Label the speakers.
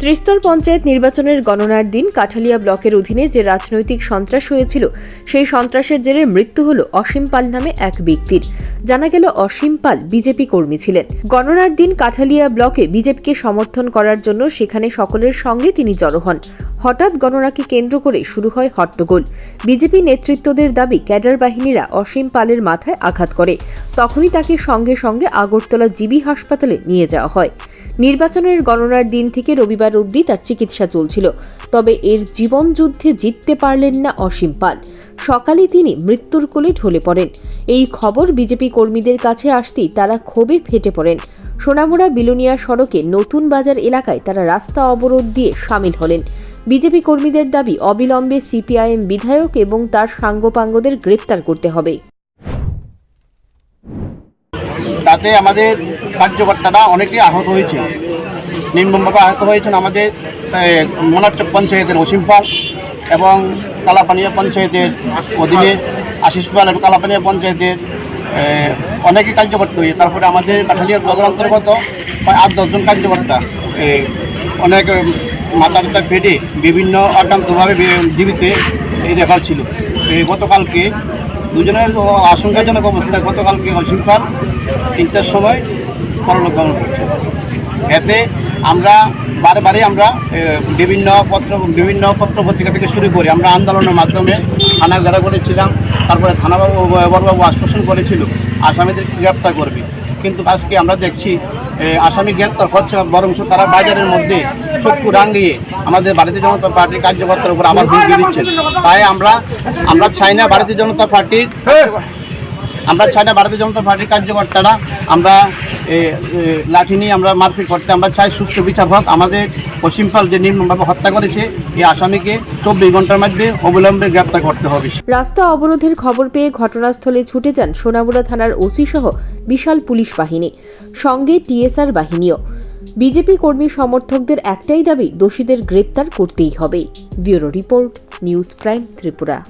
Speaker 1: ত্রিস্তর পঞ্চায়েত নির্বাচনের গণনার দিন কাঠালিয়া ব্লকের অধীনে যে রাজনৈতিক সন্ত্রাস হয়েছিল, সেই সন্ত্রাসের জেরে মৃত্যু হল অসীম পাল নামে এক ব্যক্তির। জানা গেল অসীম পাল বিজেপি কর্মী ছিলেন। গণনার দিন কাঠালিয়া ব্লকে বিজেপিকে সমর্থন করার জন্য সেখানে সকলের সঙ্গে তিনি জড়ো হন। হঠাৎ গণনাকে কেন্দ্র করে শুরু হয় হট্টগোল। বিজেপি নেতৃত্বদের দাবি, ক্যাডার বাহিনীরা অসীম পালের মাথায় আঘাত করে। তখনই তাকে সঙ্গে সঙ্গে আগরতলা জিবি হাসপাতালে নিয়ে যাওয়া হয়। নির্বাচনের গণনার দিন থেকে রবিবার অবধি তার চিকিৎসা চলছিল। তবে এর জীবন যুদ্ধে জিততে পারলেন না অসীম পাল। সকালে তিনি মৃত্যুর কোলে ঢলে পড়েন। এই খবর বিজেপি কর্মীদের কাছে আসতেই তারা ক্ষোভে ফেটে পড়েন। সোনামুড়া বিলোনিয়া সড়কে নতুন বাজার এলাকায় তারা রাস্তা অবরোধ দিয়ে সামিল হলেন। বিজেপি কর্মীদের দাবি, অবিলম্বে সিপিআইএম বিধায়ক এবং তার সাঙ্গপাঙ্গদের গ্রেপ্তার করতে হবে।
Speaker 2: তাতে আমাদের কার্যকর্তারা অনেকেই আহত হয়েছে নির্মমভাবে আহত হয়েছেন আমাদের মোনারচক পঞ্চায়েতের অসীম পাল এবং কালাপানিয়া পঞ্চায়েতের অধীনে আশিস পাল এবং কালাপানিয়া পঞ্চায়েতের অনেকে কার্যকর্তা হয়েছে। তারপরে আমাদের কাঠালিয়ার ব্লকের অন্তর্গত প্রায় আট দশজন কার্যকর্তা অনেক উম, মাথা টাথা ফেটে বিভিন্ন আক্রান্তভাবে জীবিতে এই রেফার ছিল। গতকালকে দুজনের আশঙ্কাজনক অবস্থায় গতকালকে অসীম তিনটার সময় পরলোক গমন করছে। এতে আমরা বারবারই আমরা বিভিন্ন পত্র বিভিন্ন পত্র পত্রিকা থেকে শুরু করি আমরা আন্দোলনের মাধ্যমে থানা ঘেরা করেছিলাম তারপরে থানাবাবু বড়বাবু আশ্বাসন করেছিল আসামিদেরকে গ্রেপ্তার করবে। কিন্তু আজকে আমরা দেখছি আসামি গ্রেপ্তার হচ্ছে না বরং তারা বাজারের মধ্যে চক্ষু রাঙ্গিয়ে আমাদের ভারতীয় জনতা পার্টির কার্যকর্তার উপর আবার হুমকি দিচ্ছেন। তাই আমরা আমরা চাই না ভারতীয় জনতা পার্টির, আমরা চাই না ভারতীয় জনতা পার্টির কার্যকর্তারা আমরা লাঠি নিয়ে আমরা মারপিট করতে, আমরা চাই সুস্থ বিচার হোক। আমাদের পশ্চিমপাল যে নির্মমভাবে হত্যা করেছে, এই আসামিকে চব্বিশ ঘণ্টার মধ্যে অবিলম্বে গ্রেপ্তার করতে হবে।
Speaker 1: রাস্তা অবরোধের খবর পেয়ে ঘটনাস্থলে ছুটে যান সোনামুড়া থানার ওসি সহ বিশাল পুলিশ বাহিনী। সঙ্গে টিএসআর বাহিনীও। বিজেপি কর্মী সমর্থকদের একটাই দাবি দোষীদের গ্রেপ্তার করতেই হবে। Bureau report news prime Tripura.